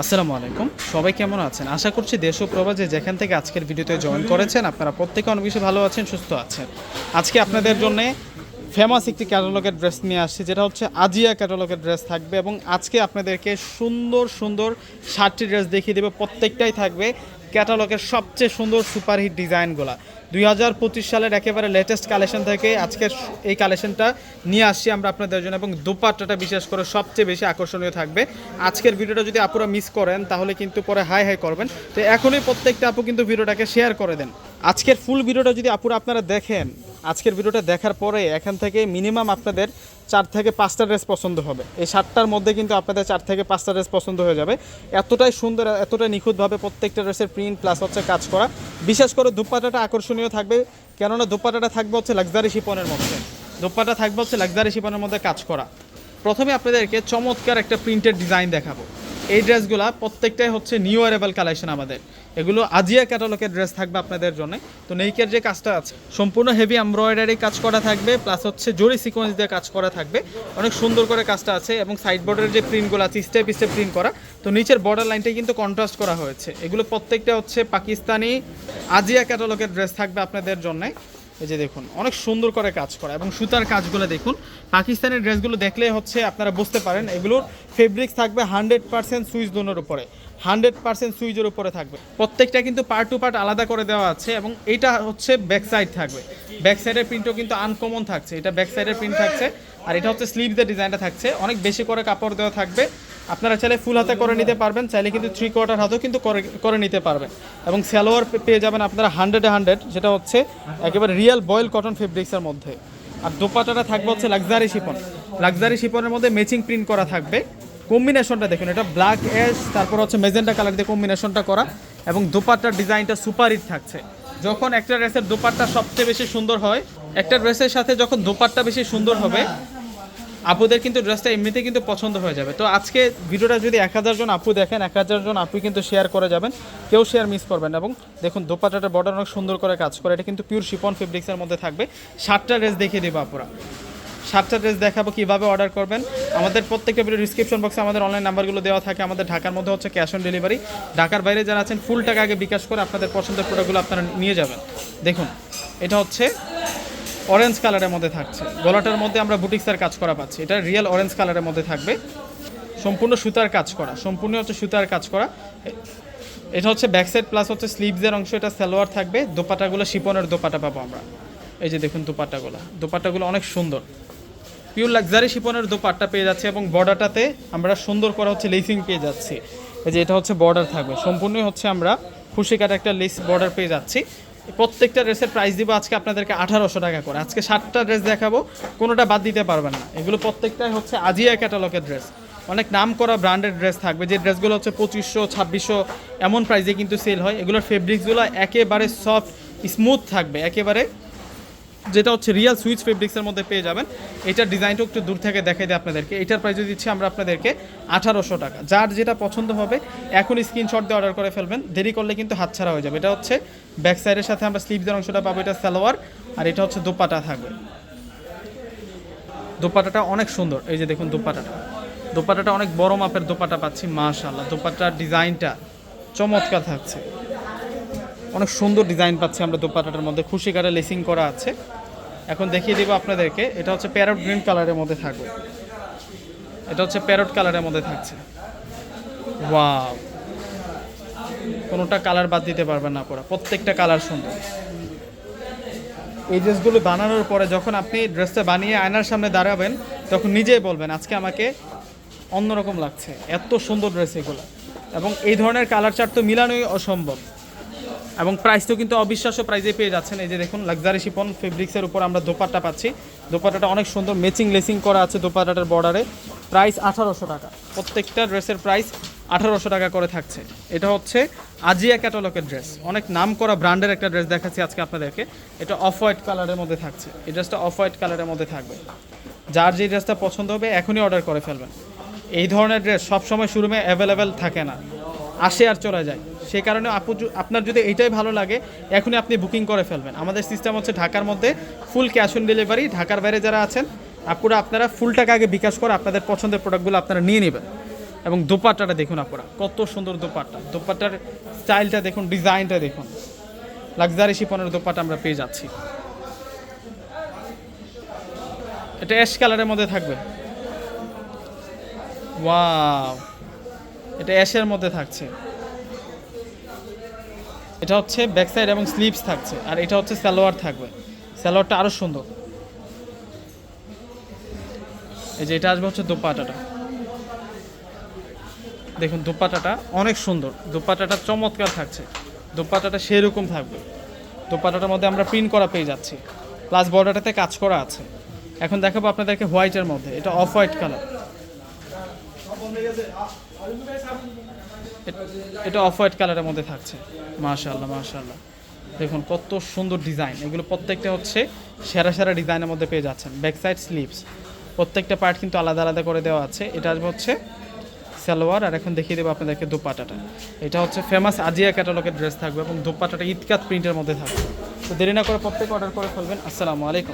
আসসালামু আলাইকুম। সবাই কেমন আছেন? আশা করছি দেশ ও প্রবাসে যেখান থেকে আজকের ভিডিওতে জয়েন করেছেন, আপনারা প্রত্যেকে অনেক বেশি ভালো আছেন, সুস্থ আছেন। আজকে আপনাদের জন্য ফেমাস একটি ক্যাটালগের ড্রেস নিয়ে আসছি, যেটা হচ্ছে আজিয়া ক্যাটালগের ড্রেস থাকবে এবং আজকে আপনাদেরকে সুন্দর সুন্দর ষাটটি ড্রেস দেখিয়ে দেবে। প্রত্যেকটাই থাকবে ক্যাটালগের সবচেয়ে সুন্দর সুপারহিট ডিজাইনগুলা দুই হাজার পঁচিশ সালের একেবারে লেটেস্ট কালেকশন থেকে আজকে এই কালেকশনটা নিয়ে আসছি আমরা আপনাদের জন্য এবং দুপাট্টাটা বিশেষ করে সবচেয়ে বেশি আকর্ষণীয় থাকবে। আজকের ভিডিওটা যদি আপুরা মিস করেন, তাহলে কিন্তু পরে হাই হাই করবেন। তো এখনই প্রত্যেকটা আপু কিন্তু ভিডিওটাকে শেয়ার করে দেন। আজকের ফুল ভিডিওটা যদি আপুরা আপনারা দেখেন আজকের ভিডিওটা দেখার পরে এখান থেকে মিনিমাম আপনাদের চার থেকে পাঁচটা ড্রেস পছন্দ হবে। এই সাতটার মধ্যে কিন্তু আপনাদের চার থেকে পাঁচটা ড্রেস পছন্দ হয়ে যাবে। এতটাই সুন্দর, এতটাই নিখুঁতভাবে প্রত্যেকটা ড্রেসের প্রিন্ট প্লাস হচ্ছে কাজ করা। বিশেষ করে দুপাটাটা আকর্ষণীয় থাকবে, কেননা দুপাটাটা থাকবে হচ্ছে লাক্সারি শিপনের মধ্যে। দুপাটা থাকবে হচ্ছে লাক্সারি শিপনের মধ্যে কাজ করা। প্রথমে আপনাদেরকে চমৎকার একটা প্রিন্টের ডিজাইন দেখাবো। এই ড্রেসগুলো প্রত্যেকটাই হচ্ছে নিউ অ্যারেবল কালেকশন আমাদের। এগুলো আজিয়া ক্যাটালগের ড্রেস থাকবে আপনাদের জন্য। তো নেইকের যে কাজটা আছে, সম্পূর্ণ হেভি এমব্রয়ডারি কাজ করা থাকবে প্লাস হচ্ছে জরি সিকোয়েন্স দিয়ে কাজ করা থাকবে। অনেক সুন্দর করে কাজটা আছে এবং সাইড বর্ডারের যে প্রিন্টগুলো আছে স্টেপ স্টেপ প্রিন্ট করা। তো নিচের বর্ডার লাইনটা কিন্তু কন্ট্রাস্ট করা হয়েছে। এগুলো প্রত্যেকটা হচ্ছে পাকিস্তানি আজিয়া ক্যাটালগের ড্রেস থাকবে আপনাদের জন্য। এই যে দেখুন, অনেক সুন্দর করে কাজ করা এবং সুতার কাজগুলো দেখুন। পাকিস্তানের ড্রেসগুলো দেখলে হচ্ছে আপনারা বুঝতে পারেন, এগুলোর ফেব্রিক্স থাকবে হান্ড্রেড পার্সেন্ট সুইচ দোনোর উপরে হান্ড্রেড পার্সেন্ট সুইচের উপরে থাকবে। প্রত্যেকটা কিন্তু পার্ট টু পার্ট আলাদা করে দেওয়া আছে এবং এটা হচ্ছে ব্যাক সাইড থাকবে। ব্যাক সাইডের প্রিন্টও কিন্তু আনকমন থাকছে, এটা ব্যাক সাইডের প্রিন্ট থাকছে, আর এটা হচ্ছে স্লিভদের ডিজাইনটা থাকছে। অনেক বেশি করে কাপড় দেওয়া থাকবে আপনারা চাইলে ফুল হাতে করে নিতে পারবেন, চাইলে কিন্তু থ্রি কোয়ার্টার হাতেও কিন্তু করে নিতে পারবেন। এবং স্যালোয়ার পেয়ে যাবেন আপনারা হান্ড্রেডে হান্ড্রেড যেটা হচ্ছে একেবারে রিয়েল বয়েল কটন ফেব্রিক্সের মধ্যে। আর দোপাটাটা থাকবে হচ্ছে লাক্সারি শিপন লাক্সারি শিপনের মধ্যে ম্যাচিং প্রিন্ট করা থাকবে। কম্বিনেশনটা দেখুন, এটা ব্ল্যাক অ্যাশ তারপর হচ্ছে মেজেন্টা কালার দিয়ে কম্বিনেশনটা করা। এবং দোপাট্টার ডিজাইনটা সুপার হিট থাকছে। যখন একটা ড্রেসের দোপাট্টা সবচেয়ে বেশি সুন্দর হয়, একটা ড্রেসের সাথে যখন দোপাট্টা বেশি সুন্দর হবে আপুদের কিন্তু ড্রেসটা এমনিতে কিন্তু পছন্দ হয়ে যাবে। তো আজকে ভিডিওটা যদি এক হাজার জন আপু দেখেন, এক হাজার জন আপু কিন্তু শেয়ার করে যাবেন, কেউ শেয়ার মিস করবেন। এবং দেখুন দোপাটাটার বর্ডার অনেক সুন্দর করে কাজ করে, এটা কিন্তু পিওর শিপন ফেব্রিক্সের মধ্যে থাকবে। সাতটা ড্রেস দেখিয়ে দেবো আপুরা। সাতটা ড্রেস দেখাবো কীভাবে অর্ডার করবেন। আমাদের প্রত্যেকটা ভিডিও ডিসক্রিপশন বক্সে আমাদের অনলাইন নাম্বারগুলো দেওয়া থাকে। আমাদের ঢাকার মধ্যে হচ্ছে ক্যাশ অন ডেলিভারি ঢাকার বাইরে যারা আছেন ফুল টাকা আগে বিকাশ করে আপনাদের পছন্দের প্রোডাক্টগুলো আপনারা নিয়ে যাবেন। দেখুন, এটা হচ্ছে অরেঞ্জ কালারের মধ্যে থাকছে। গলাটার মধ্যে আমরা বুটিক্সের কাজ করা পাচ্ছি। এটা রিয়েল অরেঞ্জ কালারের মধ্যে থাকবে। সম্পূর্ণ সুতার কাজ করা। সম্পূর্ণ হচ্ছে সুতার কাজ করা। এটা হচ্ছে ব্যাক সাইড প্লাস হচ্ছে স্লিভসের অংশ। এটা সালোয়ার থাকবে। দোপাটাগুলো শিপনের দোপাটা পাবো আমরা। এই যে দেখুন দোপাট্টাগুলো দোপাট্টাগুলো অনেক সুন্দর। পিওর লাক্সারি শিপনের দোপাট্টা পেয়ে যাচ্ছে এবং বর্ডারটাতে আমরা সুন্দর করা হচ্ছে লেসিং পেয়ে যাচ্ছি। এই যে এটা হচ্ছে বর্ডার থাকবে। সম্পূর্ণই হচ্ছে আমরা খুশি কাটা একটা লেস বর্ডার পেয়ে যাচ্ছি। প্রত্যেকটা ড্রেসের প্রাইস দিব আজকে আপনাদেরকে আঠারোশো টাকা করে। আজকে সাতটা ড্রেস দেখাবো, কোনোটা বাদ দিতে পারবেন না। এগুলো প্রত্যেকটাই হচ্ছে আজিয়া ক্যাটালগের ড্রেস অনেক নাম করা ব্র্যান্ডের ড্রেস থাকবে, যে ড্রেসগুলো হচ্ছে পঁচিশশো, ছাব্বিশশো, এমন প্রাইসে কিন্তু সেল হয়। এগুলোর ফেব্রিক্সগুলো একেবারে সফট স্মুথ থাকবে, একেবারে যেটা হচ্ছে রিয়েল সুইচ ফেব্রিক্সের মধ্যে পেয়ে যাবেন। এটার ডিজাইনটা একটু দূর থেকে দেখাই দিই আপনাদেরকে। এটার প্রাইস দিচ্ছি আমরা আপনাদেরকে আঠারোশো টাকা। যার যেটা পছন্দ হবে, এখন স্ক্রিনশট দিয়ে অর্ডার করে ফেলবেন। দেরি করলে কিন্তু হাতছাড়া হয়ে যাবে। এটা হচ্ছে ব্যাক সাইডের সাথে আমরা স্লিভদের অংশটা পাবো। এটা সালোয়ার আর এটা হচ্ছে দোপাটা থাকবে। দোপাটাটা অনেক সুন্দর। এই যে দেখুন দোপাটাটা। দোপাটাটা অনেক বড় মাপের দোপাটা পাচ্ছি মাশাল্লাহ দোপাটার ডিজাইনটা চমৎকার থাকছে। অনেক সুন্দর ডিজাইন পাচ্ছি আমরা দোপাটাটার মধ্যে। খুশি কাটা লেসিং করা আছে। এখন দেখিয়ে দিব আপনাদেরকে, এটা হচ্ছে প্যারট গ্রিন কালারের মধ্যে থাকবে। এটা হচ্ছে প্যারট কালারের মধ্যে থাকছে। ওয়াও! কোনোটা কালার বাদ দিতে পারবেন না পড়া প্রত্যেকটা কালার সুন্দর। এই ড্রেসগুলো বানানোর পরে যখন আপনি ড্রেসটা বানিয়ে আয়নার সামনে দাঁড়াবেন, তখন নিজেই বলবেন, আজকে আমাকে অন্যরকম লাগছে। এত সুন্দর ড্রেস এগুলো। এবং এই ধরনের কালার চার্ট তো মিলানোই অসম্ভব। এবং প্রাইসটাও কিন্তু অবিশ্বাস্য প্রাইজে পেয়ে যাচ্ছেন। এই যে দেখুন লাক্সারি শিপন ফেব্রিক্সের উপর আমরা দোপাট্টা পাচ্ছি। দোপাট্টাটা অনেক সুন্দর ম্যাচিং লেসিং করা আছে দোপাট্টাটার বর্ডারে প্রাইস আঠারোশো টাকা। প্রত্যেকটা ড্রেসের প্রাইস আঠারোশো টাকা করে থাকছে। এটা হচ্ছে আজিয়া ক্যাটালগের ড্রেস অনেক নাম করা ব্র্যান্ডের একটা ড্রেস দেখাচ্ছি আজকে আপনাদেরকে। এটা অফ হোয়াইট কালারের মধ্যে থাকছে। এই ড্রেসটা অফ হোয়াইট কালারের মধ্যে থাকবে। যার যে ড্রেসটা পছন্দ হবে, এখনই অর্ডার করে ফেলবেন। এই ধরনের ড্রেস সবসময় শোরুমে অ্যাভেলেবেল থাকে না। আসে আর চলে যায়। সেই কারণে আপু আপনার যদি এইটাই ভালো লাগে, এখনই আপনি বুকিং করে ফেলবেন। আমাদের সিস্টেম হচ্ছে ঢাকার মধ্যে ফুল ক্যাশ অন ডেলিভারি, ঢাকার বাইরে যারা আছেন, আপুরা আপনারা ফুল টাকা আগে বিকাশ করে আপনাদের পছন্দের প্রোডাক্টগুলো আপনারা নিয়ে নেবেন। এবং দোপাট্টাটা দেখুন আপনারা কত সুন্দর দোপাট্টা। দোপাট্টার স্টাইলটা দেখুন, ডিজাইনটা দেখুন। লাক্সারি শিপনের দোপাট্টা আমরা পেয়ে যাচ্ছি। এটা অ্যাশ কালারের মধ্যে থাকবে। ওয়াও! এটা অ্যাশের মধ্যে থাকছে। এটা হচ্ছে ব্যাক সাইড এবং স্লিভস থাকছে, আর এটা হচ্ছে সালোয়ার থাকবে। সালোয়ারটা আরও সুন্দর। এই যে এটা আসবে হচ্ছে দোপাটাটা। দেখুন, দোপাটাটা অনেক সুন্দর। দোপাটাটা চমৎকার থাকছে। দোপাটাটা সেরকম থাকবে। দোপাটাটার মধ্যে আমরা প্রিন্ট করা পেয়ে যাচ্ছি। প্লাস বর্ডারটাতে কাজ করা আছে। এখন দেখাবো আপনাদেরকে হোয়াইটের মধ্যে। এটা অফ হোয়াইট কালার এটা অফ হোয়াইট কালারের মধ্যে থাকছে। মাশাআল্লাহ মাশাআল্লাহ। দেখুন, কত সুন্দর ডিজাইন এগুলো প্রত্যেকটা হচ্ছে সেরা সেরা ডিজাইনের মধ্যে পেয়ে যাচ্ছেন। ব্যাক সাইড স্লিভস প্রত্যেকটা পার্ট কিন্তু আলাদা আলাদা করে দেওয়া আছে। এটা আসবে হচ্ছে সালোয়ার, আর এখন দেখিয়ে দেবো আপনাদেরকে দোপাটাটা। এটা হচ্ছে ফেমাস আজিয়া ক্যাটালগের ড্রেস থাকবে এবং দোপাটাটা ইতকাত প্রিন্টের মধ্যে থাকবে। তো দেরি না করে প্রত্যেক অর্ডার করে ফেলবেন। আসসালামু আলাইকুম।